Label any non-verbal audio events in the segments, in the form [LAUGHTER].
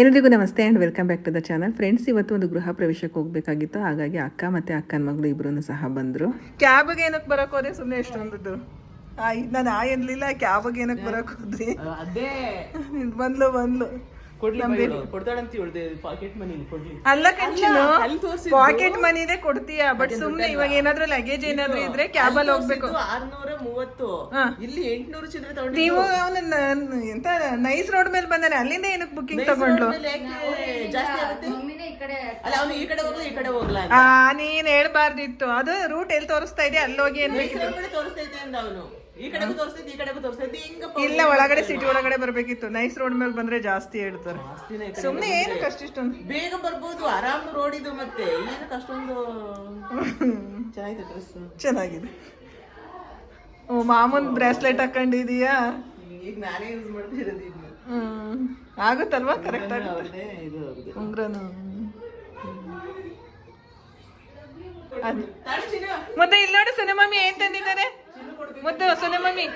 ಎಲ್ಲರಿಗೂ ನಮಸ್ತೆ and welcome back to the channel friends ಇವತ್ತು ಒಂದು ಗೃಹ ಪ್ರವೇಶಕ್ಕೆ ಹೋಗಬೇಕಾಗಿತ್ತು. ಹಾಗಾಗಿ ಅಕ್ಕ ಮತ್ತು ಅಕ್ಕನ ಮಗಳು ಇಬ್ಬರೂ ಸಹ ಬಂದರು. ಕ್ಯಾಬ್ಗೆ ಏನಕ್ಕೆ ಬರೋಕೆ ಹೋದೆ? ಸುಮ್ಮನೆ ಎಷ್ಟೊಂದು ನಾನು ಆ ಎನ್ಲಿಲ್ಲ ಕ್ಯಾಬ್ಗೆ ಏನಕ್ಕೆ ಬರೋಕೆ ಹೋದ್ರಿ ಅದೇ. ಬಂದ್ಲು ಬಂದ್ಲು. ಕೊಡ್ಲಿ ಕೊಡ್ತಾಳಂತ ಹೇಳ್ದೆ ಪಾಕೆಟ್ ಮನಿ ಕೊಡ್ಲಿ. ಅಲ್ಲ ಅಲ್ಲಿ. ಪಾಕೆಟ್ ಮನಿದೆ ಕೊಡ್ತೀಯ? ಬಟ್ ಸುಮ್ಮನೆ ಇವಾಗ ಏನಾದ್ರೂ ಲಗೇಜ್ ಏನಾದ್ರೂ ಇದ್ರೆ ಕ್ಯಾಬಲ್ಲಿ ಹೋಗ್ಬೇಕು. ಆರ್ನೂರ ಮೂವತ್ತು. ಇಲ್ಲಿ ನೀವು ಅವನ ಎಂತ ನೈಸ್ ರೋಡ್ ಮೇಲೆ ಬಂದಾನೆ ಅಲ್ಲಿಂದ ಏನಕ್ಕೆ ಬುಕಿಂಗ್ ತಗೊಂಡ್ಲು ಜಾಸ್ತಿ ಆಗುತ್ತೆ? ಅಲ್ಲ ಅವನು ಈ ಕಡೆ ಹೋಗ್ಲಾ ಹೋಗ್ಲಾ ಆ ನೀನ್ ಹೇಳ್ಬಾರ್ದಿತ್ತು. ಅದು ರೂಟ್ ಎಲ್ಲಿ ತೋರಿಸ್ತಾ ಇದೆ ಅಲ್ಲಿ ಹೋಗಿ ಅಂದ ಅವನು. ಈ ಕಡೆಗೂ ತೋರಿಸ್ತೈತಿ ಈ ಕಡೆಗೂ ತೋರಿಸ್ತೈತೆ ಹಿಂಗಪ್ಪ ಇಲ್ಲ ಒಳಗಡೆ ಸಿಟಿ ಒಳಗಡೆ ಬರ್ಬೇಕಿತ್ತು. ನೈಸ್ ರೋಡ್ ಮೇಲೆ ಬಂದ್ರೆ ಜಾಸ್ತಿ ಹೇಳ್ತಾರೆ. ಸುಮ್ಮನೆ ಏನು ಕಷ್ಟ ಇಷ್ಟೊಂದು. ಬೇಗ ಬರ್ಬೋದು ಆರಾಮ್ ರೋಡ್ ಇದು ಮತ್ತೆ. ಏನು ಕಷ್ಟೊಂದು? ಚೆನ್ನಾಗಿದೆ ಡ್ರೆಸ್ ಚೆನ್ನಾಗಿದೆ. ಓ ಮಾಮೂನ್ ಬ್ರೇಸ್ಲೆಟ್ ಹಾಕೊಂಡಿದೀಯಾ? ಈಗ ನಾನೇ ಯೂಸ್ ಮಾಡ್ತಿರೋದು ಈಗ ಹ್ಮ್. ಆಗುತ್ತಲ್ವಾ? ಕರೆಕ್ಟ್ ಆಗುತ್ತೆ. ಉಂಗ್ರನು. ಮತ್ತೆ ಇಲ್ಲಿ ನೋಡಿ ಸಿನಿಮಾ ಏನ್ ತಂದಿದ್ದಾರೆ? ಮುದ್ದು ಸೊನೆ ಮಮ್ಮಿ.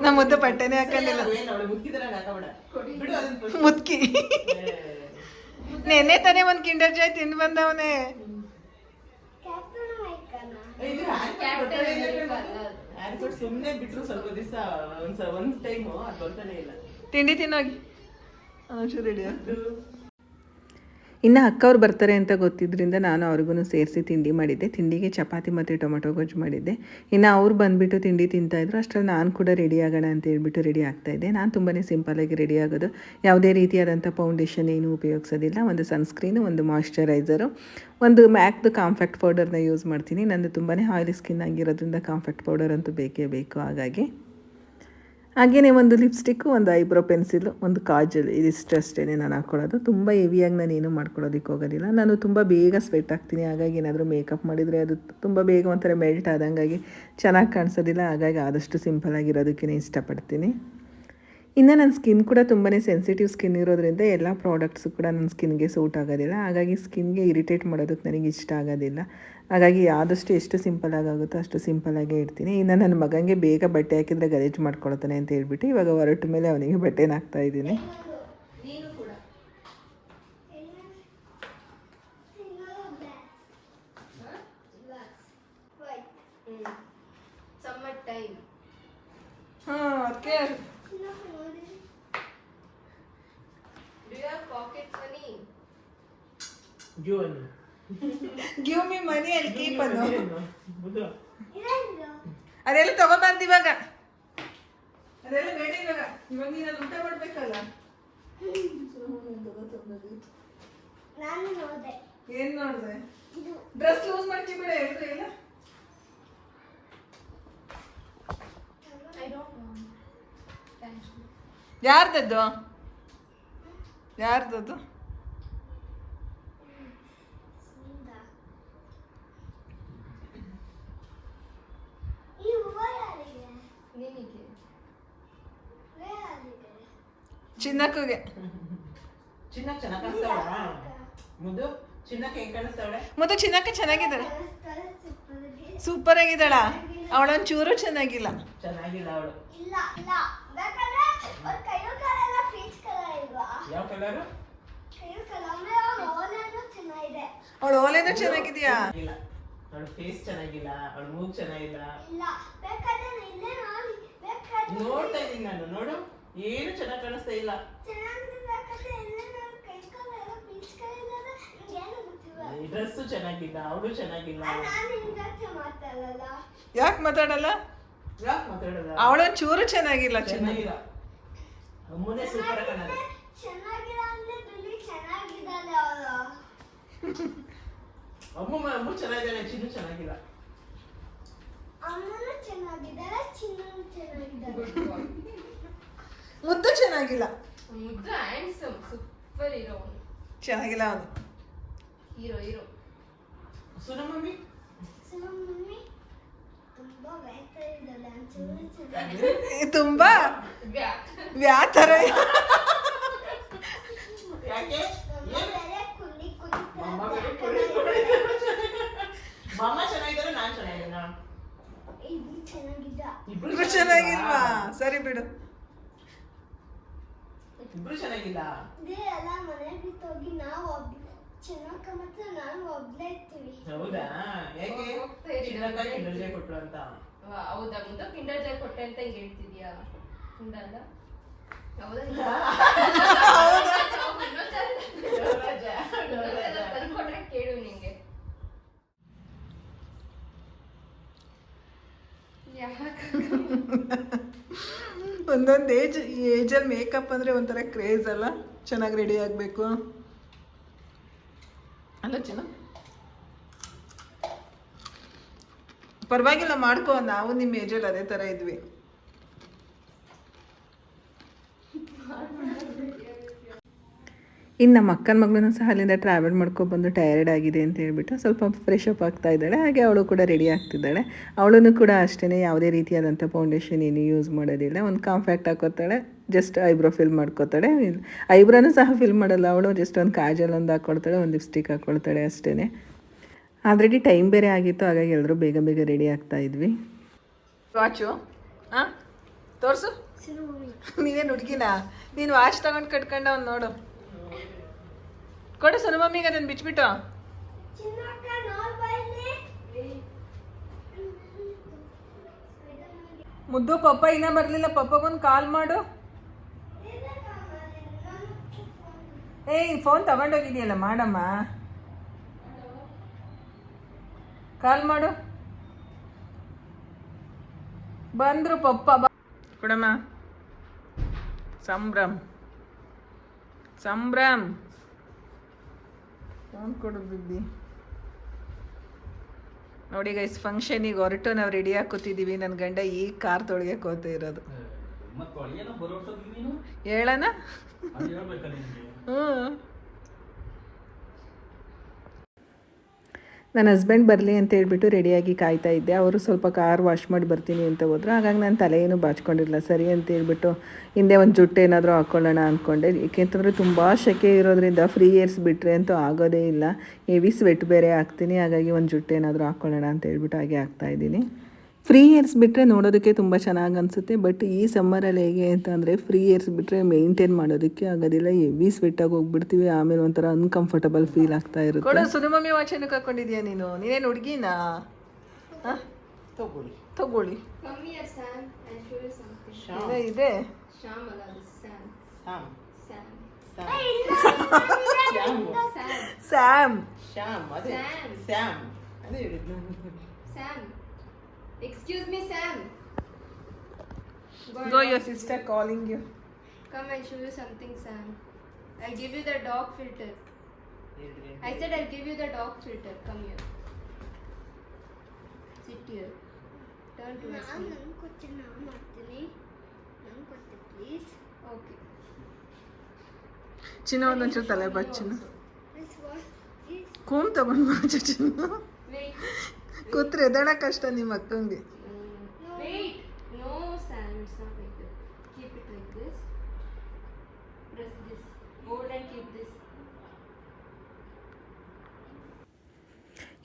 ನಮ್ಮ ಮುದ್ದು. ಬಟ್ಟೆನೆ ಹಾಕಲಿಲ್ಲ. ಮುದ್ಕಿ ನೆನ್ನೆ ತಾನೇ ಒಂದ್ ಕಿಂಡರ್ ಜಾಯ್ ತಿಂದು ಬಂದವನೇ. ಬಿಟ್ರು ಸ್ವಲ್ಪ ದಿವಸ ಒಂದ್ ಸ- ಒಂದ್ ಟೈಮು ಅದು ಬರ್ತಾನೆ ಇಲ್ಲ. ತಿಂಡಿ ತಿನ್ನೋಗಿ. ಇದು ಇನ್ನು ಅಕ್ಕವ್ರು ಬರ್ತಾರೆ ಅಂತ ಗೊತ್ತಿದ್ದರಿಂದ ನಾನು ಅವ್ರಿಗೂ ಸೇರಿಸಿ ತಿಂಡಿ ಮಾಡಿದ್ದೆ. ತಿಂಡಿಗೆ ಚಪಾತಿ ಮತ್ತು ಟೊಮೊಟೊ ಗೊಜ್ಜು ಮಾಡಿದ್ದೆ. ಇನ್ನು ಅವ್ರು ಬಂದುಬಿಟ್ಟು ತಿಂಡಿ ತಿಂತಾಯಿದ್ರು ಅಷ್ಟರಲ್ಲಿ ನಾನು ಕೂಡ ರೆಡಿ ಆಗೋಣ ಅಂತ ಹೇಳ್ಬಿಟ್ಟು ರೆಡಿ ಆಗ್ತಾಯಿದ್ದೆ ನಾನು ತುಂಬಾ ಸಿಂಪಲಾಗಿ ರೆಡಿ ಆಗೋದು. ಯಾವುದೇ ರೀತಿಯಾದಂಥ ಫೌಂಡೇಶನ್ ಏನೂ ಉಪಯೋಗಿಸೋದಿಲ್ಲ. ಒಂದು ಸನ್ಸ್ಕ್ರೀನು ಒಂದು ಮಾಯಿಶ್ಚರೈಸರು ಒಂದು ಮ್ಯಾಕ್ದು ಕಾಂಫೆಕ್ಟ್ ಪೌಡರ್ನ ಯೂಸ್ ಮಾಡ್ತೀನಿ. ನಂದು ತುಂಬಾ ಆಯಿಲಿ ಸ್ಕಿನ್ ಆಗಿರೋದ್ರಿಂದ ಕಾಂಫೆಕ್ಟ್ ಪೌಡರ್ ಅಂತೂ ಬೇಕೇ ಬೇಕು ಹಾಗಾಗಿ. ಹಾಗೆಯೇ ಒಂದು ಲಿಪ್ಸ್ಟಿಕ್ಕು, ಒಂದು ಐಬ್ರೋ ಪೆನ್ಸಿಲು, ಒಂದು ಕಾಜಲ್. ಇದಿಷ್ಟು ಅಷ್ಟೇ ನಾನು ಹಾಕ್ಕೊಳ್ಳೋದು ತುಂಬ ಹೆವಿಯಾಗಿ ನಾನು ಏನೂ ಮಾಡ್ಕೊಳ್ಳೋದಕ್ಕೆ ಹೋಗೋದಿಲ್ಲ. ನಾನು ತುಂಬ ಬೇಗ ಸ್ವೆಟ್ ಆಗ್ತೀನಿ. ಹಾಗಾಗಿ ಏನಾದರೂ ಮೇಕಪ್ ಮಾಡಿದರೆ ಅದು ತುಂಬ ಬೇಗ ಒಂಥರ ಮೆಲ್ಟ್ ಆದಂಗಾಗಿ ಚೆನ್ನಾಗಿ ಕಾಣಿಸೋದಿಲ್ಲ. ಹಾಗಾಗಿ ಆದಷ್ಟು ಸಿಂಪಲ್ ಆಗಿರೋದಕ್ಕೆ ಇಷ್ಟಪಡ್ತೀನಿ. ಇನ್ನು ನನ್ನ ಸ್ಕಿನ್ ಕೂಡ ತುಂಬಾ ಸೆನ್ಸಿಟಿವ್ ಸ್ಕಿನ್ ಇರೋದ್ರಿಂದ ಎಲ್ಲ ಪ್ರಾಡಕ್ಟ್ಸು ಕೂಡ ನನ್ನ ಸ್ಕಿನ್ಗೆ ಸೂಟ್ ಆಗೋದಿಲ್ಲ. ಹಾಗಾಗಿ ಸ್ಕಿನ್ಗೆ ಇರಿಟೇಟ್ ಮಾಡೋದಕ್ಕೆ ನನಗೆ ಇಷ್ಟ ಆಗೋದಿಲ್ಲ. ಹಾಗಾಗಿ ಆದಷ್ಟು ಎಷ್ಟು ಸಿಂಪಲ್ ಆಗುತ್ತೋ ಅಷ್ಟು ಸಿಂಪಲಾಗೇ ಇಡ್ತೀನಿ. ಇನ್ನು ನನ್ನ ಮಗನಿಗೆ ಬೇಗ ಬಟ್ಟೆ ಹಾಕಿದರೆ ಗಲೀಜು ಮಾಡ್ಕೊಳ್ತಾನೆ ಅಂತ ಹೇಳ್ಬಿಟ್ಟು ಇವಾಗ ಹೊರಟ ಮೇಲೆ ಅವನಿಗೆ ಬಟ್ಟೆನ ಹಾಕ್ತಾ ಇದ್ದೀನಿ. ಟೈಮ್ ಹಾಂ ಅದಕ್ಕೆ do you have pocket money ಜೀವನ ಗಿವ್ ಮಿ ಮನಿ ಅಲ್ಲಿ ಕೀಪ್ ಅನ್ನು ಅದೆಲ್ಲ ತಗೊಬಾರ್ದು ಇವಾಗ. ಅದೆಲ್ಲ ಬೇಡ ಇವಾಗ. ಇವಾಗ ನೀನು ಊಟ ಮಾಡ್ಬೇಕಲ್ಲ. ನಾನು ನೋಡಿದೆ? ಏನ್ ನೋಡಿದೆ ಡ್ರೆಸ್ ಲೂಸ್ ಮಾಡ್ಕೊಂಬೇಡ ಹೇಳಿದ್ರೆ ಇಲ್ಲ? ಐ ಡೋಂಟ್ ನೋ ಥ್ಯಾಂಕ್ಸ್ ಯಾರ್ದದ್ದು? ಯಾರ್ದದ್ದು ಈ ಹೂವ ಯಾರಿಗೆ ನಿನಗೆ ಯಾರಿಗೆ ಚಿನ್ನಕ್ಕಗೆ. ಚಿನ್ನ ಚೆನ್ನಾಗಿ ಕಾಣಿಸ್ತಾವಳ ಮುದ್ದು ಚಿನ್ನಕ್ಕೆ ಹೆಂಗ್ ಕಾಣಿಸ್ತಾವಳೆ ಮತ್ತೆ ಚಿನ್ನಕ್ಕ ಚೆನ್ನಾಗಿದ್ದಾಳೆ. ಸೂಪರ್ ಆಗಿದ್ದಾಳ ಅವಳೊಂದು ಚೂರು ಚೆನ್ನಾಗಿಲ್ಲ. ಚೆನ್ನಾಗಿಲ್ಲ ಅವಳು. ಇಲ್ಲ ಇಲ್ಲ. ಬೇಕಾದ್ರೆ ಅವ್ರ ಕೈಯೋ ಕಾಲೆಲ್ಲ ಪೀಚ್ ಕಲರ್ ಇಲ್ವಾ? ಯಾವ ಕಲರು ಕೈಯೋ ಕಲರ್ ಆಮೇಲೆ ಅವ್ರ ಓಲೆನೂ ಚೆನ್ನಾಗಿದೆ. ಅವಳ ಓಲೆನೂ ಚೆನ್ನಾಗಿದ್ಯಾ? ಇಲ್ಲ. ಅವಳ ಫೇಸ್ ಚೆನ್ನಾಗಿಲ್ಲ ಅವಳ ಮೂಗ್ ಚೆನ್ನಾಗಿಲ್ಲ. ಇಲ್ಲ. ಬೇಕಾದ್ರೆ ಇಲ್ಲೇ ನೋಡಿ. ಬೇಕಾದ್ರೆ ನೋಡ್ತಾ ಇದೀನಿ ನಾನು ನೋಡು. ಏನು ಚೆನ್ನಾಗಿ ಕಾಣಿಸ್ತಾ ಇಲ್ಲ. ಡ್ರೆಸ್ ಚೆನ್ನಾಗಿಲ್ಲ ಅವಳು ಚೆನ್ನಾಗಿಲ್ಲ. ಮಾತಾಡಲ್ಲ ಯಾಕೆ ಮಾತಾಡಲ್ಲ? ಯಾಕೆ ಮಾತಾಡೋದ ಅವಳೊಂದ್ ಚೂರು ಚೆನ್ನಾಗಿಲ್ಲ ಚಿನ್ನ. ಚೆನ್ನಾಗಿಲ್ಲ. ಅಮ್ಮನೇ ಸೂಪರ್ ಕಾಣಲ್ಲ. ಚೆನ್ನಾಗಿಲ್ಲ ಅಂದ್ರೆ ಬಿಳಿ ಚೆನ್ನಾಗಿದ್ದಾಳೆ ಅವಳು ಅಮ್ಮ ಅಮ್ಮ ಚೆನ್ನಾಗಿದ್ದಾಳೆ ಚಿನ್ನು ಚೆನ್ನಾಗಿಲ್ಲ. ಅಮ್ಮನೂ ಚೆನ್ನಾಗಿದ್ದಾಳೆ ಚಿನ್ನೂ ಚೆನ್ನಾಗಿದ್ದಾಳೆ. ಮುದ್ದು ಚೆನ್ನಾಗಿಲ್ಲ. ಮುದ್ದು ಹ್ಯಾಂಡ್ಸಮ್ ಸೂಪರ್ ಹೀರೋ ಚೆನ್ನಾಗಿಲ್ಲ ಅವನು. Hero hero. ಸುನ ಮಮ್ಮಿ? ಸುನ ಮಮ್ಮಿ ತುಂಬಾ ವ್ಯಾತರ ಯಾಕೆ. ಮಮ್ಮ ಚೆನ್ನಾಗಿದ್ದಾರೆ? ನಾನ್ ಚೆನ್ನಾಗಿದ್ದೀನ? ಇದು ಚೆನ್ನಾಗಿದೆ ಇಬ್ರು ಇಬ್ರು ಚೆನ್ನಾಗಿಲ್ವಾ? ಸರಿ ಬಿಡು. ಇಬ್ರು ಚೆನ್ನಾಗಿಲ್ಲ ಇದೇ ಎಲ್ಲ ಮನೆ ಬಿಟ್ಟು ಹೋಗಿ ನಾವು ಒಬ್ಳೆ ಮಾತ್ರ ಮತ್ತೆ ನಾನು ಒಬ್ಳೆ ಇರ್ತೀವಿ. ಹೌದಾ? ಯಾಕೆ. ಚಿನ್ನಕ್ಕ ಕಿಂಡರ್ ಕೊಟ್ರು ಅಂತ. ಹೌದಾ? ಮುಂದೆ ಕಿಂಡರ್ ಜಾಯ್ ಕೊಟ್ಟೆ ಅಂತ ಹಿಂಗ್ ಹೇಳ್ತಿದ್ಯಾ? ಹಿಂದಲ್ಲ ಹೌದಾ? [LAUGHS] ತಂದ್ಕೊಟ್ರೆ ಕೇಳು ನಿಂಗೆ. ಯಾಕೆ ಒಂದೊಂದು ಏಜ್ ಏಜಲ್ಲಿ ಮೇಕಪ್ ಅಂದರೆ ಒಂಥರ ಕ್ರೇಜ್ ಅಲ್ಲ? ಚೆನ್ನಾಗಿ ರೆಡಿ ಆಗಬೇಕು? ಅಲ್ಲ ಚಿನ್ನ ಪರವಾಗಿಲ್ಲ ಮಾಡ್ಕೋ, ನಾವು ನಿಮ್ಮ ಏಜಲ್ಲಿ ಅದೇ ಥರ ಇದ್ವಿ. ಇನ್ನು ನಮ್ಮ ಅಕ್ಕನ ಮಗಳೂ ಸಹ ಅಲ್ಲಿಂದ ಟ್ರಾವೆಲ್ ಮಾಡ್ಕೊಬಂದು ಟಯರ್ಡ್ ಆಗಿದೆ ಅಂತ ಹೇಳ್ಬಿಟ್ಟು ಸ್ವಲ್ಪ ಫ್ರೆಶ್ ಅಪ್ ಆಗ್ತಾ ಇದ್ದಾಳೆ. ಹಾಗೆ ಅವಳು ಕೂಡ ರೆಡಿ ಆಗ್ತಿದ್ದಾಳೆ. ಅವಳನ್ನು ಕೂಡ ಅಷ್ಟೇ ಯಾವುದೇ ರೀತಿಯಾದಂಥ ಫೌಂಡೇಶನ್ ಏನು ಯೂಸ್ ಮಾಡೋದಿಲ್ಲ. ಒಂದು ಕಾಂಫ್ಯಾಕ್ಟ್ ಹಾಕೋತಾಳೆ ಜಸ್ಟ್ ಐಬ್ರೋ ಫಿಲ್ ಮಾಡ್ಕೋತಾಳೆ. ಐಬ್ರೋನೂ ಸಹ ಫಿಲ್ ಮಾಡಲ್ಲ ಅವಳು ಜಸ್ಟ್ ಒಂದು ಕಾಜಲ್ ಒಂದು ಹಾಕ್ಕೊಳ್ತಾಳೆ ಒಂದು ಲಿಪ್ಸ್ಟಿಕ್ ಹಾಕ್ಕೊಳ್ತಾಳೆ ಅಷ್ಟೇ ಆಲ್ರೆಡಿ ಟೈಮ್ ಬೇರೆ ಆಗಿತ್ತು ಹಾಗಾಗಿ ಎಲ್ಲರೂ ಬೇಗ ಬೇಗ ರೆಡಿ ಆಗ್ತಾ ಇದ್ವಿ. ವಾಚು ಹಾಂ? ತೋರಿಸು? ನೀನೇನು ಹುಡುಗಿನ? ನೀನು ವಾಚ್ ತಗೊಂಡು ಕಟ್ಕೊಂಡು ಅವ್ನು ನೋಡು. ಕೊಡು ಸನು ಮಮ್ಮಿಗೆ ಅದನ್ನು ಬಿಚ್ಬಿಟ್ಟು. ಮುದ್ದು ಪಪ್ಪ ಇನ್ನ ಬರಲಿಲ್ಲ ಪಪ್ಪಗೊಂದು ಕಾಲ್ ಮಾಡು. ಏ ಫೋನ್ ತಗೊಂಡೋಗಿದೆಯಲ್ಲ ಮಾಡಮ್ಮ. ಕಾಲ್ ಮಾಡು. ಬಂದ್ರು ಪಪ್ಪ ಕೊಡಮ್ಮ. ಸಂಭ್ರಮ್. ಸಂಭ್ರಮ್. ಫೋನ್ ಕೊಡೋದಿದ್ದಿ ನೋಡಿ ಗೈಸ್ ಫಂಕ್ಷನಿಗೆ ಹೊರಟು ನಾವು ರೆಡಿ ಕೂತಿದ್ದೀವಿ ನನ್ನ ಗಂಡ ಈ ಕಾರ್ ತೊಳಗೆ ಕೋತ ಇರೋದು. ಹೇಳೋಣ ಹ್ಞೂ ನನ್ನ ಹಸ್ಬೆಂಡ್ ಬರಲಿ ಅಂತ ಹೇಳ್ಬಿಟ್ಟು ರೆಡಿಯಾಗಿ ಕಾಯ್ತಾ ಇದ್ದೆ. ಅವರು ಸ್ವಲ್ಪ ಕಾರ್ ವಾಶ್ ಮಾಡಿ ಬರ್ತೀನಿ ಅಂತ ಹೋದ್ರು. ಹಾಗಾಗಿ ನಾನು ತಲೆ ಏನು ಬಾಚ್ಕೊಂಡಿರಲಿಲ್ಲ. ಸರಿ ಅಂತ ಹೇಳ್ಬಿಟ್ಟು ಹಿಂದೆ ಒಂದು ಜುಟ್ಟು ಏನಾದರೂ ಹಾಕ್ಕೊಳ್ಳೋಣ ಅಂದ್ಕೊಂಡೆ ಏಕೆಂತಂದರೆ ತುಂಬ ಶೆಕೆ ಇರೋದ್ರಿಂದ ಫ್ರೀ ಇಯರ್ಸ್ ಬಿಟ್ಟರೆ ಅಂತೂ ಆಗೋದೇ ಇಲ್ಲ. ಹೆವಿ ಸ್ವೆಟ್ ಬೇರೆ ಹಾಕ್ತೀನಿ. ಹಾಗಾಗಿ ಒಂದು ಜುಟ್ಟು ಏನಾದರೂ ಹಾಕ್ಕೊಳ್ಳೋಣ ಅಂತ ಹೇಳ್ಬಿಟ್ಟು ಹಾಗೆ ಹಾಕ್ತಾಯಿದ್ದೀನಿ ಫ್ರೀ ಇಯರ್ಸ್ ಬಿಟ್ಟರೆ ನೋಡೋದಕ್ಕೆ ತುಂಬ ಚೆನ್ನಾಗಿ ಅನಿಸುತ್ತೆ. ಬಟ್ ಈ ಸಮ್ಮರಲ್ಲಿ ಹೇಗೆ ಅಂತಂದರೆ ಫ್ರೀ ಇಯರ್ಸ್ ಬಿಟ್ಟರೆ ಮೇಂಟೈನ್ ಮಾಡೋದಕ್ಕೆ ಆಗೋದಿಲ್ಲ. ಹೆವಿ ಸ್ವೆಟ್ಟಾಗಿ ಹೋಗ್ಬಿಡ್ತೀವಿ. ಆಮೇಲೆ ಒಂಥರ ಅನ್ಕಂಫರ್ಟಬಲ್ ಫೀಲ್ ಆಗ್ತಾ ಇರುತ್ತೆ. ಕೊಡು ಸುಧುಮಮ್ಮಿ ವಾಚ್ ಏನಕ್ಕೆ ಹಾಕೊಂಡಿದ್ಯಾ ನೀನು? ನೀನೇನು ಹುಡುಗಿನಾ? ತಗೊಳ್ಳಿ. ತಗೊಳ್ಳಿ. ಇದೆ. Sam Sam. Sam. Excuse me, Sam. Go and go knock. Your sister calling you Come and show you something, Sam. I'll give you the dog filter. I said I'll give you the dog filter. Come here. Sit here. Turn towards ನಾನು me. ನನ್ ಕೊಡ್ತೀನಿ ನಾನು ಮಾಡ್ತೀನಿ ನನ್ ಕೊಡ್ತೀನಿ please Okay. ಚಿನ್ನ ಒಂದೊಂಚೂರು ತಲೆ ಬಚ್ಚಿನ please what please ಕೂಮ್ ತಗೊಂಡು ಮಾಚು ಚಿನ್ನ Wait. ಕೂತ್ರೆ ಎದಳ ಕಷ್ಟ ನಿಮ್ಮ ಅಕ್ಕಂಗೆ Wait. No, Sam. It's not like that. Keep it like this. Press this. Hold and keep this.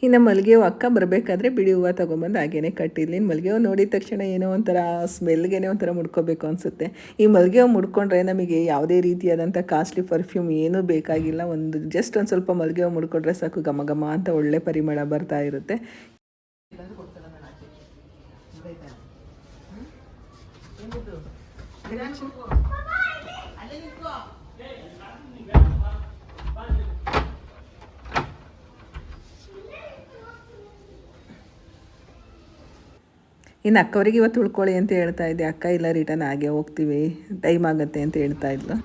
ಇನ್ನು ಮಲ್ಲಿಗೆ ಹೂವು ಅಕ್ಕ ಬರಬೇಕಾದ್ರೆ ಬಿಡಿ ಹೂವು ತೊಗೊಂಬಂದು ಹಾಗೇನೆ ಕಟ್ಟಿದ್ಲಿ ಮಲ್ಲಿಗೆ ಹೂವು ನೋಡಿದ ತಕ್ಷಣ ಏನೋ ಒಂಥರ ಸ್ಮೆಲ್ಗೇನೆ ಒಂಥರ ಮುಡ್ಕೋಬೇಕು ಅನಿಸುತ್ತೆ ಈ ಮಲ್ಲಿಗೆ ಹೂವು ಮುಡ್ಕೊಂಡ್ರೆ ನಮಗೆ ಯಾವುದೇ ರೀತಿಯಾದಂಥ ಕಾಸ್ಟ್ಲಿ ಪರ್ಫ್ಯೂಮ್ ಏನೂ ಬೇಕಾಗಿಲ್ಲ ಒಂದು ಜಸ್ಟ್ ಒಂದು ಸ್ವಲ್ಪ ಮಲ್ಲಿಗೆ ಹೂವು ಮುಡ್ಕೊಂಡ್ರೆ ಸಾಕು ಘಮ ಘಮ ಅಂತ ಒಳ್ಳೆ ಪರಿಮಳ ಬರ್ತಾ ಇರುತ್ತೆ ಇಲ್ಲಾಂದ್ರೆ ಕೊಡ್ತಾರ ನಾನು ಆಚೆ ಹ್ಮ್? ಏನಿದು? ಅಲ್ಲೇ ನಿಂತ್ಕೋ. ಇನ್ನು ಅಕ್ಕವರಿಗೆ ಇವತ್ತು ಉಳ್ಕೊಳ್ಳಿ ಅಂತ ಹೇಳ್ತಾ ಇದ್ದೆ ಅಕ್ಕ ಇಲ್ಲ ರಿಟರ್ನ್ ಆಗೇ ಹೋಗ್ತೀವಿ ಟೈಮ್ ಆಗುತ್ತೆ ಅಂತ ಹೇಳ್ತಾ ಇದ್ಲು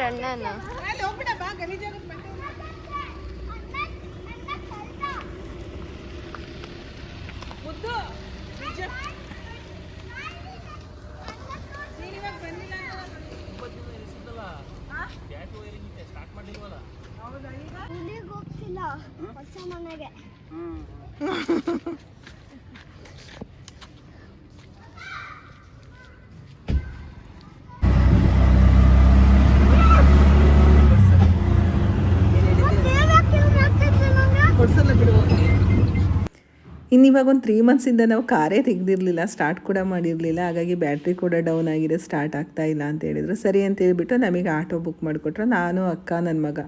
Friend ಅಣ್ಣನ ಹೋಗ್ತಿಲ್ಲ ಹೊಸ ಮನೆಗೆ. [LAUGHS] ಇನ್ನು ಇವಾಗ ಒಂದು ತ್ರೀ ಮಂತ್ಸಿಂದ ನಾವು ಕಾರೇ ತೆಗ್ದಿರಲಿಲ್ಲ ಸ್ಟಾರ್ಟ್ ಕೂಡ ಮಾಡಿರಲಿಲ್ಲ, ಹಾಗಾಗಿ ಬ್ಯಾಟ್ರಿ ಕೂಡ ಡೌನ್ ಆಗಿದೆ ಸ್ಟಾರ್ಟ್ ಆಗ್ತಾ ಇಲ್ಲ ಅಂತ ಹೇಳಿದ್ರು. ಸರಿ ಅಂತ ಹೇಳಿಬಿಟ್ಟು ನಮಗೆ ಆಟೋ ಬುಕ್ ಮಾಡಿಕೊಟ್ರು. ನಾನು, ಅಕ್ಕ ನನ್ನ ಮಗ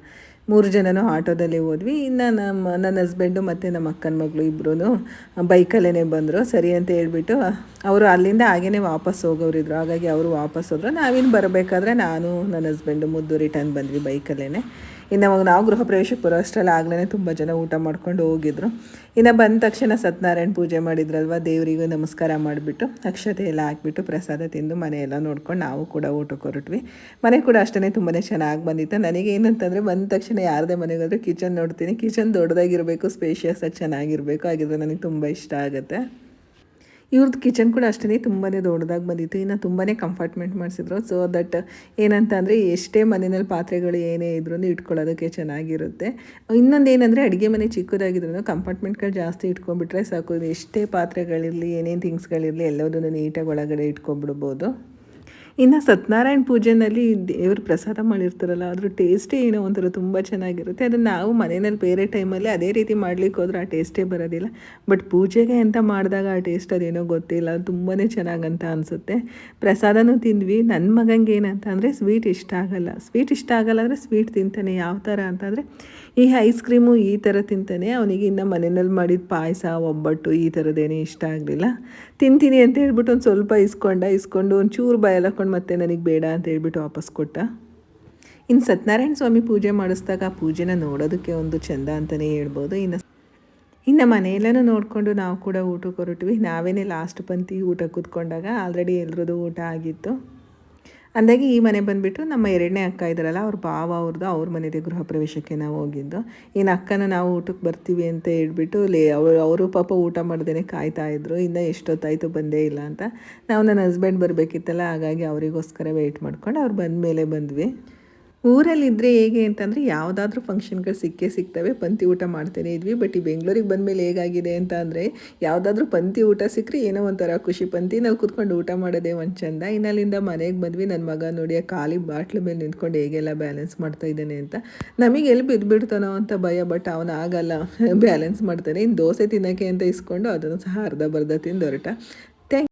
ಮೂರು ಜನನೂ ಆಟೋದಲ್ಲಿ ಹೋದ್ವಿ. ಇನ್ನು ನಮ್ಮ, ನನ್ನ ಹಸ್ಬೆಂಡು ಮತ್ತು ನಮ್ಮ ಅಕ್ಕನ ಮಗಳು ಇಬ್ಬರೂ ಬೈಕಲ್ಲೇ ಬಂದರು. ಸರಿ ಅಂತ ಹೇಳ್ಬಿಟ್ಟು ಅವರು ಅಲ್ಲಿಂದ ಹಾಗೇ ವಾಪಸ್ ಹೋಗೋರಿದ್ರು. ಹಾಗಾಗಿ ಅವರು ವಾಪಸ್ ಹೋದ್ರು. ನಾವಿನ್ನು ಬರಬೇಕಾದ್ರೆ ನಾನು, ನನ್ನ ಹಸ್ಬೆಂಡು ಮುದ್ದು ರಿಟರ್ನ್ ಬಂದ್ವಿ ಬೈಕಲ್ಲೇ ಇನ್ನು ಅವಾಗ ನಾವು ಗೃಹ ಪ್ರವೇಶಕ್ಕೆ ಬರೋ ಅಷ್ಟರಲ್ಲಿ ಆಗ್ಲೇ ತುಂಬ ಜನ ಊಟ ಮಾಡ್ಕೊಂಡು ಹೋಗಿದ್ರು. ಇನ್ನು ಬಂದ ತಕ್ಷಣ ಸತ್ಯನಾರಾಯಣ ಪೂಜೆ ಮಾಡಿದ್ರಲ್ವ, ದೇವರಿಗೂ ನಮಸ್ಕಾರ ಮಾಡಿಬಿಟ್ಟು ಅಕ್ಷತೆ ಎಲ್ಲ ಹಾಕ್ಬಿಟ್ಟು ಪ್ರಸಾದ ತಿಂದು ಮನೆಯೆಲ್ಲ ನೋಡ್ಕೊಂಡು ನಾವು ಕೂಡ ಊಟಕ್ಕೆ ಹೊರಟ್ವಿ. ಮನೆ ಕೂಡ ಅಷ್ಟೇ ತುಂಬಾ ಚೆನ್ನಾಗಿ ಬಂದಿತ್ತು. ನನಗೆ ಏನಂತಂದರೆ ಬಂದ ತಕ್ಷಣ ಯಾರದೇ ಮನೆಗಾದರೂ ಕಿಚನ್ ನೋಡ್ತೀನಿ. ಕಿಚನ್ ದೊಡ್ಡದಾಗಿರಬೇಕು ಸ್ಪೇಷಿಯಸ್ ಆಗಿ ಚೆನ್ನಾಗಿರಬೇಕು. ಹಾಗಿದ್ರೆ ನನಗೆ ತುಂಬ ಇಷ್ಟ ಆಗುತ್ತೆ. ಇವ್ರದ್ದು ಕಿಚನ್ ಕೂಡ ಅಷ್ಟೇ ತುಂಬಾ ದೊಡ್ಡದಾಗಿ ಬಂದಿತ್ತು. ಇನ್ನು ತುಂಬಾ ಕಂಫರ್ಟ್ಮೆಂಟ್ ಮಾಡಿಸಿದ್ರು. ಸೊ ದಟ್ ಏನಂತ ಅಂದರೆ ಎಷ್ಟೇ ಮನೆಯಲ್ಲಿ ಪಾತ್ರೆಗಳು ಏನೇ ಇದ್ರೂ ಇಟ್ಕೊಳ್ಳೋದಕ್ಕೆ ಚೆನ್ನಾಗಿರುತ್ತೆ. ಇನ್ನೊಂದು ಏನಂದರೆ ಅಡುಗೆ ಮನೆ ಚಿಕ್ಕದಾಗಿದ್ರು ಕಂಪಾರ್ಟ್ಮೆಂಟ್ಗಳು ಜಾಸ್ತಿ ಇಟ್ಕೊಂಡ್ಬಿಟ್ರೆ ಸಾಕು. ಎಷ್ಟೇ ಪಾತ್ರೆಗಳಿರಲಿ, ಏನೇನು ಥಿಂಗ್ಸ್ಗಳಿರಲಿ ಎಲ್ಲದನ್ನು ನೀಟಾಗಿ ಒಳಗಡೆ ಇಟ್ಕೊಂಡ್ಬಿಡ್ಬೋದು. ಇನ್ನು ಸತ್ಯನಾರಾಯಣ ಪೂಜೆನಲ್ಲಿ ದೇವರು ಪ್ರಸಾದ ಮಾಡಿರ್ತಾರಲ್ಲ, ಅದ್ರ ಟೇಸ್ಟೇ ಏನೋ ಒಂಥರ ತುಂಬ ಚೆನ್ನಾಗಿರುತ್ತೆ. ಅದನ್ನು ನಾವು ಮನೆಯಲ್ಲಿ ಬೇರೆ ಟೈಮಲ್ಲಿ ಅದೇ ರೀತಿ ಮಾಡಲಿಕ್ಕೆ ಹೋದ್ರೆ ಆ ಟೇಸ್ಟೇ ಬರೋದಿಲ್ಲ. ಬಟ್ ಪೂಜೆಗೆ ಅಂತ ಮಾಡಿದಾಗ ಆ ಟೇಸ್ಟ್ ಅದೇನೋ ಗೊತ್ತಿಲ್ಲ ತುಂಬಾ ಚೆನ್ನಾಗಂತ ಅನಿಸುತ್ತೆ. ಪ್ರಸಾದನೂ ತಿಂದ್ವಿ. ನನ್ನ ಮಗಂಗೆ ಏನಂತ ಅಂದರೆ ಸ್ವೀಟ್ ಇಷ್ಟ ಆಗಲ್ಲ. ಸ್ವೀಟ್ ಇಷ್ಟ ಆಗಲ್ಲ ಅಂದರೆ ಸ್ವೀಟ್ ತಿಂತಾನೆ. ಯಾವ ಥರ ಅಂತಂದರೆ ಈ ಐಸ್ ಕ್ರೀಮು ಈ ಥರ ತಿಂತಾನೆ. ಅವನಿಗೆ ಇನ್ನು ಮನೆಯಲ್ಲಿ ಮಾಡಿದ ಪಾಯಸ, ಒಬ್ಬಟ್ಟು ಈ ಥರದ್ದೇನೇ ಇಷ್ಟ ಆಗಲಿಲ್ಲ. ತಿಂತೀನಿ ಅಂತ ಹೇಳ್ಬಿಟ್ಟು ಒಂದು ಸ್ವಲ್ಪ ಇಸ್ಕೊಂಡ, ಇಸ್ಕೊಂಡು ಒಂದು ಚೂರು ಬಾಯಲ್ಲಿ ಹಾಕೊಂಡು ಮತ್ತೆ ನನಗೆ ಬೇಡ ಅಂತ ಹೇಳ್ಬಿಟ್ಟು ವಾಪಸ್ ಕೊಟ್ಟ. ಇನ್ನು ಸತ್ಯನಾರಾಯಣ ಸ್ವಾಮಿ ಪೂಜೆ ಮಾಡಿಸ್ದಾಗ ಆ ಪೂಜೆನ ನೋಡೋದಕ್ಕೆ ಒಂದು ಚೆಂದ ಅಂತಲೇ ಹೇಳ್ಬೋದು. ಇನ್ನು ಇನ್ನು ಮನೆಯೆಲ್ಲನೂ ನೋಡಿಕೊಂಡು ನಾವು ಕೂಡ ಊಟಕ್ಕೆ ಹೊರಟ್ವಿ. ನಾವೇನೇ ಲಾಸ್ಟ್ ಪಂತಿ ಊಟ ಕೂತ್ಕೊಂಡಾಗ ಆಲ್ರೆಡಿ ಎಲ್ರದ್ದು ಊಟ ಆಗಿತ್ತು. ಅಂದಾಗೆ ಈ ಮನೆ ಬಂದುಬಿಟ್ಟು ನಮ್ಮ ಎರಡನೇ ಅಕ್ಕ ಇದ್ದಾರಲ್ಲ, ಅವ್ರ ಭಾವ ಅವ್ರದ್ದು ಅವ್ರ ಮನೆದೆ ಗೃಹ ಪ್ರವೇಶಕ್ಕೆ ನಾವು ಹೋಗಿದ್ದು. ಏನು ಅಕ್ಕನ ನಾವು ಊಟಕ್ಕೆ ಬರ್ತೀವಿ ಅಂತ ಹೇಳ್ಬಿಟ್ಟು ಲೇ, ಅವರು ಅವರು ಪಾಪ ಊಟ ಮಾಡ್ದೇ ಕಾಯ್ತಾ ಇದ್ರು. ಇನ್ನು ಎಷ್ಟೊತ್ತಾಯಿತು ಬಂದೇ ಇಲ್ಲ ಅಂತ. ನಾವು ನನ್ನ ಹಸ್ಬೆಂಡ್ ಬರಬೇಕಿತ್ತಲ್ಲ, ಹಾಗಾಗಿ ಅವರಿಗೋಸ್ಕರ ವೆಯ್ಟ್ ಮಾಡ್ಕೊಂಡು ಅವ್ರು ಬಂದ ಮೇಲೆ ಬಂದ್ವಿ. ಊರಲ್ಲಿದ್ದರೆ ಹೇಗೆ ಅಂತಂದರೆ ಯಾವುದಾದ್ರೂ ಫಂಕ್ಷನ್ಗಳು ಸಿಕ್ಕೇ ಸಿಗ್ತವೆ. ಪಂಕ್ತಿ ಊಟ ಮಾಡ್ತೇನೆ ಇದ್ವಿ. ಬಟ್ ಈ ಬೆಂಗಳೂರಿಗೆ ಬಂದಮೇಲೆ ಹೇಗಾಗಿದೆ ಅಂತ ಅಂದರೆ ಯಾವುದಾದ್ರೂ ಪಂಕ್ತಿ ಊಟ ಸಿಕ್ಕರೆ ಏನೋ ಒಂಥರ ಖುಷಿ. ಪಂಕ್ತಿನಲ್ಲಿ ಕೂತ್ಕೊಂಡು ಊಟ ಮಾಡೋದೇ ಒಂದು ಚಂದ. ಇನ್ನಲ್ಲಿಂದ ಮನೆಗೆ ಬಂದ್ವಿ. ನನ್ನ ಮಗ ನೋಡಿ ಆ ಖಾಲಿ ಬಾಟ್ಲು ಮೇಲೆ ನಿಂತ್ಕೊಂಡು ಹೇಗೆಲ್ಲ ಬ್ಯಾಲೆನ್ಸ್ ಮಾಡ್ತಾ ಇದ್ದಾನೆ ಅಂತ. ನಮಗೆ ಎಲ್ಲಿ ಬಿದ್ದುಬಿಡ್ತಾನೋ ಅಂತ ಭಯ. ಬಟ್ ಅವನು ಆಗಲ್ಲ. ಬ್ಯಾಲೆನ್ಸ್ ಮಾಡ್ತಾನೆ. ಇನ್ನು ದೋಸೆ ತಿನ್ನೋಕ್ಕೆ ಅಂತ ಇಸ್ಕೊಂಡು ಅದನ್ನು ಸಹ ಅರ್ಧ ಬರ್ಧ ತಿಂದು ಹೊರಟ.